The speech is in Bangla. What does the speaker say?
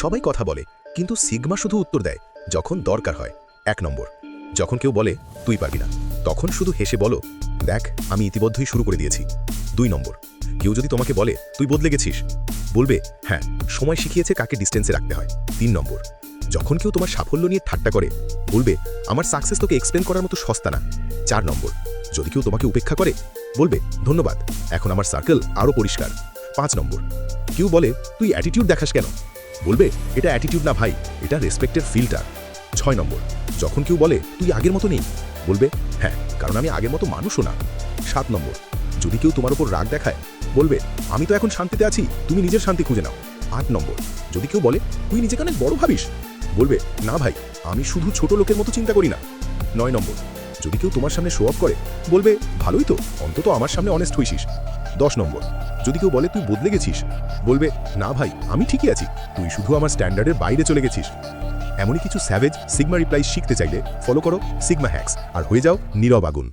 সবাই কথা বলে, কিন্তু সিগমা শুধু উত্তর দেয়, যখন দরকার হয়। এক নম্বর, যখন কেউ বলে, তুই পারবি না, তখন শুধু হেসে বলো, দেখ, আমি ইতিমধ্যেই শুরু করে দিয়েছি। দুই নম্বর, কেউ যদি তোমাকে বলে, তুই বদলে গেছিস, বলবে হ্যাঁ সময় শিখিয়েছে কাকে ডিস্টেন্সে রাখতে হয়। তিন নম্বর, যখন কেউ তোমার সাফল্য নিয়ে ঠাট্টা করে, বলবে, আমার সাকসেস তোকে এক্সপ্লেন করার মতো সস্তা না। চার নম্বর, যদি কেউ তোমাকে উপেক্ষা করে, বলবে, ধন্যবাদ, এখন আমার সার্কেল আরও পরিষ্কার। পাঁচ নম্বর, কেউ বলে, তুই অ্যাটিটিউড দেখাস কেন? বলবে, এটা অ্যাটিটিউড না ভাই, এটা রেসপেক্টের ফিল্টার ছয় নম্বর, যখন কেউ বলে, তুই আগের মতো নেই, বলবে হ্যাঁ কারণ আমি আগের মতো মানুষও না। সাত নম্বর, যদি কেউ তোমার উপর রাগ দেখায়, বলবে, আমি তো এখন শান্তিতে আছি, তুমি নিজের শান্তি খুঁজে নাও। আট নম্বর, যদি কেউ বলে, তুই নিজেকে অনেক বড় ভাবিস, বলবে, না ভাই, আমি শুধু ছোট লোকের মতো চিন্তা করি না। নয় নম্বর যদি কেউ তোমার সামনে শো অফ করে, বলবে, ভালোই তো, অন্তত আমার সামনে অনেস্ট হইছিস। দশ নম্বর, যদি কেউ বলে, তুই বদলে গেছিস, বলবে, না ভাই, আমি ঠিকই আছি, তুই শুধু আমার স্ট্যান্ডার্ডের বাইরে চলে গেছিস। এমনই কিছু স্যাভেজ সিগমা রিপ্লাই শিখতে চাইলে ফলো করো সিগমা হ্যাক্স আর হয়ে যাও নীরব আগুন।